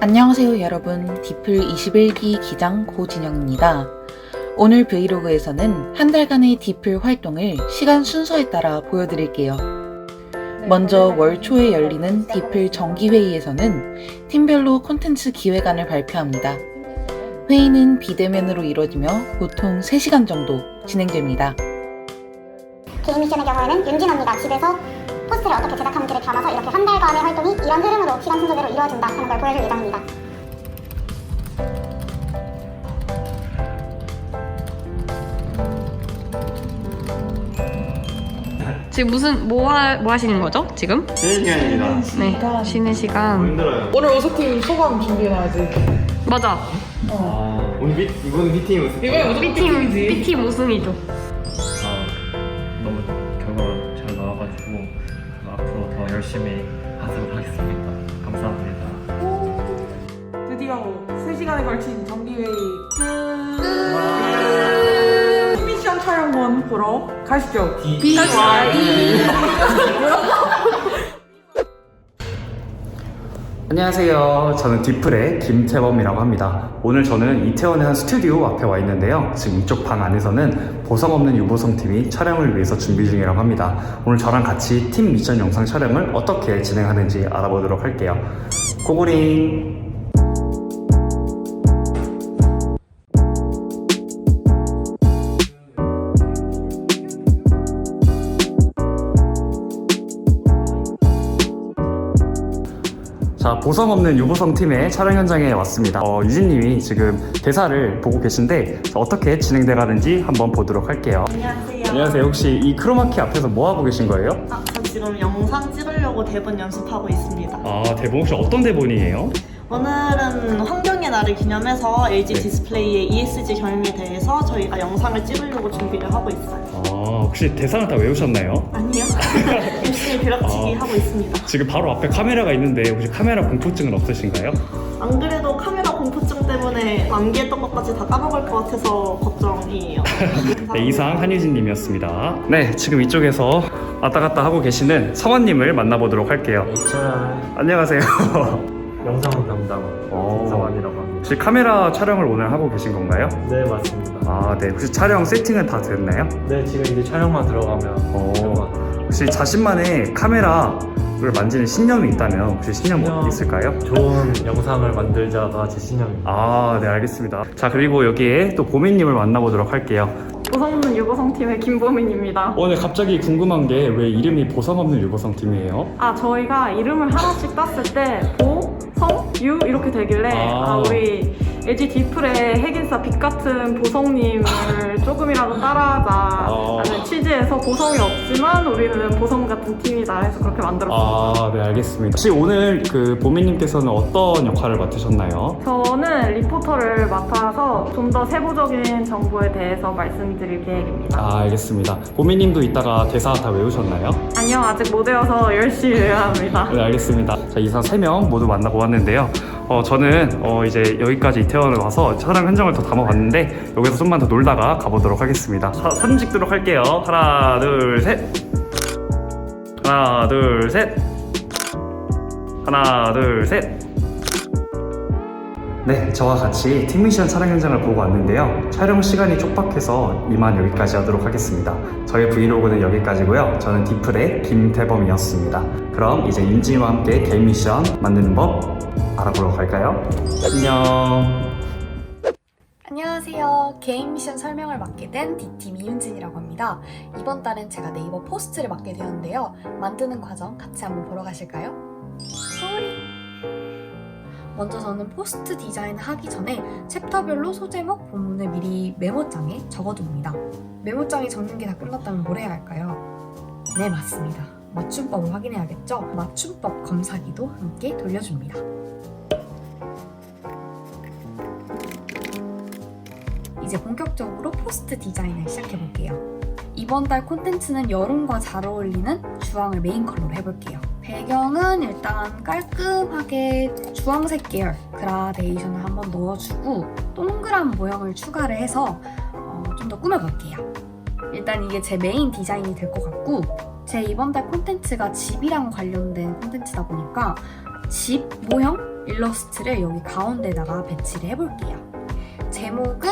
안녕하세요 여러분 디플 21기 기장 고진영입니다. 오늘 브이로그에서는 한 달간의 디플 활동을 시간 순서에 따라 보여드릴게요. 먼저 월 초에 열리는 디플 정기회의에서는 팀별로 콘텐츠 기획안을 발표합니다. 회의는 비대면으로 이루어지며 보통 3시간 정도 진행됩니다. 개인 미션의 경우에는 윤진 언니가 집에서 포스트를 어떻게 제작하는지를 담아서 이렇게 한 달간의 활동이 이런 흐름으로 시간 순서대로 이루어진다 하는 걸 보여줄 예정입니다. 지금 무슨 뭐, 하, 뭐 하시는 거죠? 지금? 쉬는 시간입니다. 네, 쉬는 시간. 힘들어요. 오늘 오석팀 소감 준비해놔야지. 맞아. 아, 오늘 미, 이번 미팅 우승. 이번에 무조건 B팀, B팀이지. B팀 우승이죠. 열심히 하도록 하겠습니다. 감사합니다. 드디어 3시간에 걸친 정기회의 끝. 미션 촬영본 보러 가시죠. 안녕하세요. 저는 디플의 김태범이라고 합니다. 오늘 저는 이태원의 한 스튜디오 앞에 와 있는데요. 지금 이쪽 방 안에서는 보상 없는 유보성 팀이 촬영을 위해서 준비 중이라고 합니다. 오늘 저랑 같이 팀 미션 영상 촬영을 어떻게 진행하는지 알아보도록 할게요. 고고링! 자, 보성 없는 유보성 팀의 촬영 현장에 왔습니다. 어, 유진님이 지금 대사를 보고 계신데 어떻게 진행돼 가는지 한번 보도록 할게요. 안녕하세요. 안녕하세요. 혹시 이 크로마키 앞에서 뭐 하고 계신 거예요? 아, 저 지금 영상 찍으려고 대본 연습하고 있습니다. 아, 대본 혹시 어떤 대본이에요? 오늘은 환경의 날을 기념해서 LG 네. 디스플레이의 ESG 경영에 대해서 저희가 영상을 찍으려고 준비를 하고 있어요. 아, 혹시 대사는 다 외우셨나요? 아니요. 열심히 벼락치기 아. 하고 있습니다. 지금 바로 앞에 카메라가 있는데 혹시 카메라 공포증은 없으신가요? 안 그래도 카메라 공포증 때문에 암기했던 것까지 다 까먹을 것 같아서 걱정이에요. 네, 이상 한유진님이었습니다. 네, 지금 이쪽에서 왔다 갔다 하고 계시는 성원님을 만나보도록 할게요. HR 안녕하세요. 영상 담당 오. 김성환이라고 합니다. 혹시 카메라 촬영을 오늘 하고 계신 건가요? 네, 맞습니다. 아, 네. 혹시 촬영 세팅은 다 됐나요? 네, 지금 이제 촬영만 들어가면. 될것 같아요. 혹시 자신만의 카메라를 만지는 신념이 있다면 혹시 신념 뭐 신념. 있을까요? 좋은 영상을 만들자가 제 신념입니다. 아, 네, 알겠습니다. 자, 그리고 여기에 또 보미님을 만나보도록 할게요. 보성 없는 유보성 팀의 김보민입니다. 오늘 갑자기 궁금한 게 왜 이름이 보상 없는 유보성 팀이에요? 아, 저희가 이름을 하나씩 땄을 때 보, 성, 유 이렇게 되길래 아. 아, 우리 LG 디플의 핵인싸 빛 같은 보성님을 조금이라도 따라하자라는 취지에서 보성이 없지만 우리는 보성 같은 팀이다 해서 그렇게 만들었어요. 아, 네, 알겠습니다. 혹시 오늘 그 보미님께서는 어떤 역할을 맡으셨나요? 저는 리포터를 맡아서 좀 더 세부적인 정보에 대해서 말씀드릴 계획입니다. 아, 알겠습니다. 보미님도 이따가 대사 다 외우셨나요? 아니요, 아직 못 외워서 열심히 외워야 합니다. 네, 알겠습니다. 자, 이상 3명 모두 만나보았는데요. 어, 저는 어, 이제 여기까지 이태원을 와서 촬영 현장을 더 담아봤는데 여기서 좀만 더 놀다가 가보도록 하겠습니다. 사, 사진 찍도록 할게요. 하나, 둘, 셋. 하나, 둘, 셋. 하나, 둘, 셋. 네, 저와 같이 팀미션 촬영 현장을 보고 왔는데요. 촬영 시간이 촉박해서 이만 여기까지 하도록 하겠습니다. 저의 브이로그는 여기까지고요. 저는 디플의 김태범이었습니다. 그럼 이제 윤지와 함께 개인 미션 만드는 법 알아보러 갈까요? 안녕. 안녕하세요. 개인 미션 설명을 맡게 된 D팀 이윤진이라고 합니다. 이번 달엔 제가 네이버 포스트를 맡게 되었는데요. 만드는 과정 같이 한번 보러 가실까요? 소리! 먼저 저는 포스트 디자인을 하기 전에 챕터별로 소제목, 본문을 미리 메모장에 적어둡니다. 메모장에 적는 게 다 끝났다면 뭘 해야 할까요? 네, 맞습니다. 맞춤법을 확인해야겠죠? 맞춤법 검사기도 함께 돌려줍니다. 이제 본격적으로 포스트 디자인을 시작해 볼게요. 이번 달 콘텐츠는 여름과 잘 어울리는 주황을 메인 컬러로 해볼게요. 배경은 일단 깔끔하게 주황색 계열 그라데이션을 한번 넣어주고 동그란 모형을 추가를 해서 어, 좀더 꾸며볼게요. 일단 이게 제 메인 디자인이 될 것 같고 제 이번 달 콘텐츠가 집이랑 관련된 콘텐츠다 보니까 집 모형 일러스트를 여기 가운데다가 배치를 해볼게요. 제목은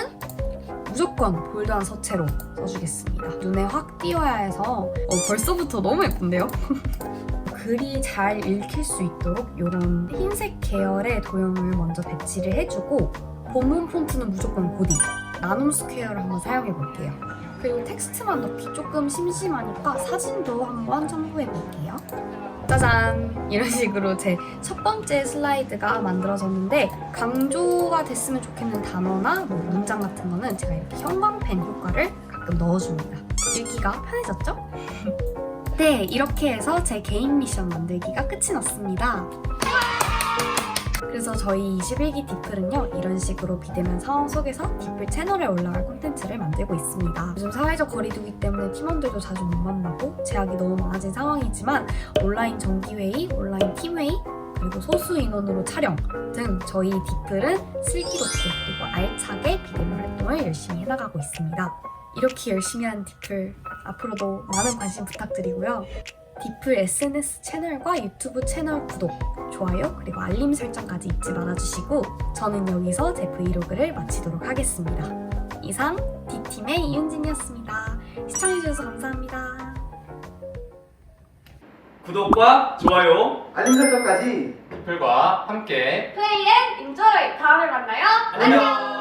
무조건 볼드한 서체로 써주겠습니다. 눈에 확 띄어야 해서 어, 벌써부터 너무 예쁜데요? 글이 잘 읽힐 수 있도록 이런 흰색 계열의 도형을 먼저 배치를 해주고 본문 폰트는 무조건 고딕 나눔 스퀘어를 한번 사용해 볼게요. 그리고 텍스트만 넣기 조금 심심하니까 사진도 한번 첨부해 볼게요. 짜잔! 이런 식으로 제 첫 번째 슬라이드가 만들어졌는데 강조가 됐으면 좋겠는 단어나 뭐 문장 같은 거는 제가 이렇게 형광펜 효과를 가끔 넣어줍니다. 읽기가 편해졌죠? 네, 이렇게 해서 제 개인 미션 만들기가 끝이 났습니다. 그래서 저희 21기 디플은요 이런 식으로 비대면 상황 속에서 디플 채널에 올라갈 콘텐츠를 만들고 있습니다. 요즘 사회적 거리두기 때문에 팀원들도 자주 못 만나고 제약이 너무 많아진 상황이지만 온라인 정기회의, 온라인 팀회의, 그리고 소수 인원으로 촬영 등 저희 디플은 슬기롭게 그리고 알차게 비대면 활동을 열심히 해나가고 있습니다. 이렇게 열심히 하는 디플 앞으로도 많은 관심 부탁드리고요. 디플 SNS 채널과 유튜브 채널 구독, 좋아요, 그리고 알림 설정까지 잊지 말아주시고 저는 여기서 제 브이로그를 마치도록 하겠습니다. 이상 D팀의 이윤진이었습니다. 시청해주셔서 감사합니다. 구독과 좋아요 알림 설정까지 댓글과 함께 플레이 앤 인조이! 다음에 만나요. 안녕.